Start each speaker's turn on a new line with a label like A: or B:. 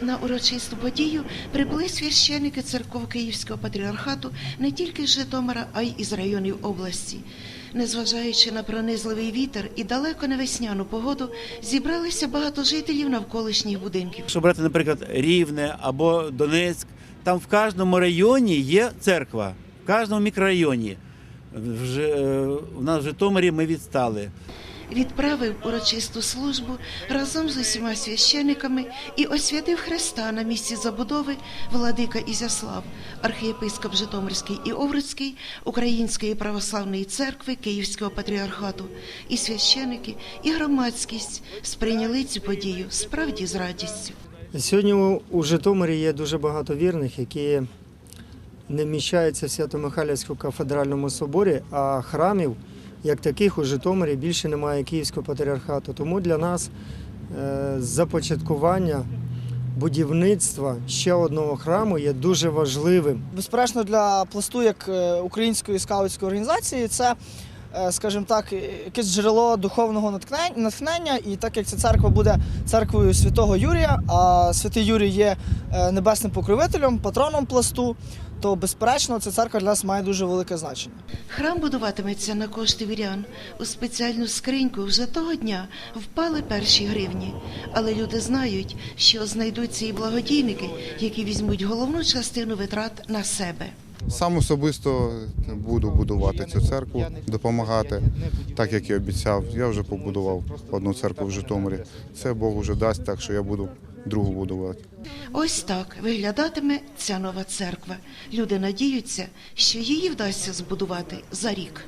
A: На урочисту подію прибули священники церков Київського патріархату не тільки з Житомира, а й із районів області. Незважаючи на пронизливий вітер і далеко не весняну погоду, зібралися багато жителів навколишніх будинків.
B: Якщо брати, наприклад, Рівне або Донецьк, там в кожному районі є церква, в кожному мікрорайоні. Вже, е, у нас в Житомирі ми відстали.
A: Відправив урочисту службу разом з усіма священиками і освятив Христа на місці забудови владика Ізяслав, архієпископ Житомирський і Овруцький Української православної церкви Київського патріархату. І священики, і громадськість сприйняли цю подію справді з радістю.
C: Сьогодні у- Житомирі є дуже багато вірних, які не вміщаються в Свято-Михайлівському кафедральному соборі, а храмів, як таких, у Житомирі більше немає Київського патріархату. Тому для нас е, започаткування будівництва ще одного храму є дуже важливим.
D: Безперечно, для пласту як е, української скаутської організації це, скажімо так, якесь джерело духовного натхнення. І так як ця церква буде церквою святого Юрія, а святий Юрій є е, небесним покровителем, патроном пласту, то безперечно ця церква для нас має дуже велике значення.
A: Храм будуватиметься на кошти вірян. У спеціальну скриньку вже того дня впали перші гривні. Але люди знають, що знайдуться і благодійники, які візьмуть головну частину витрат на себе.
E: Сам особисто буду будувати цю церкву, допомагати, так як і обіцяв. Я вже побудував одну церкву в Житомирі. Це Бог вже дасть, так що я буду другу будувати.
A: Ось так виглядатиме ця нова церква. Люди надіються, що її вдасться збудувати за рік.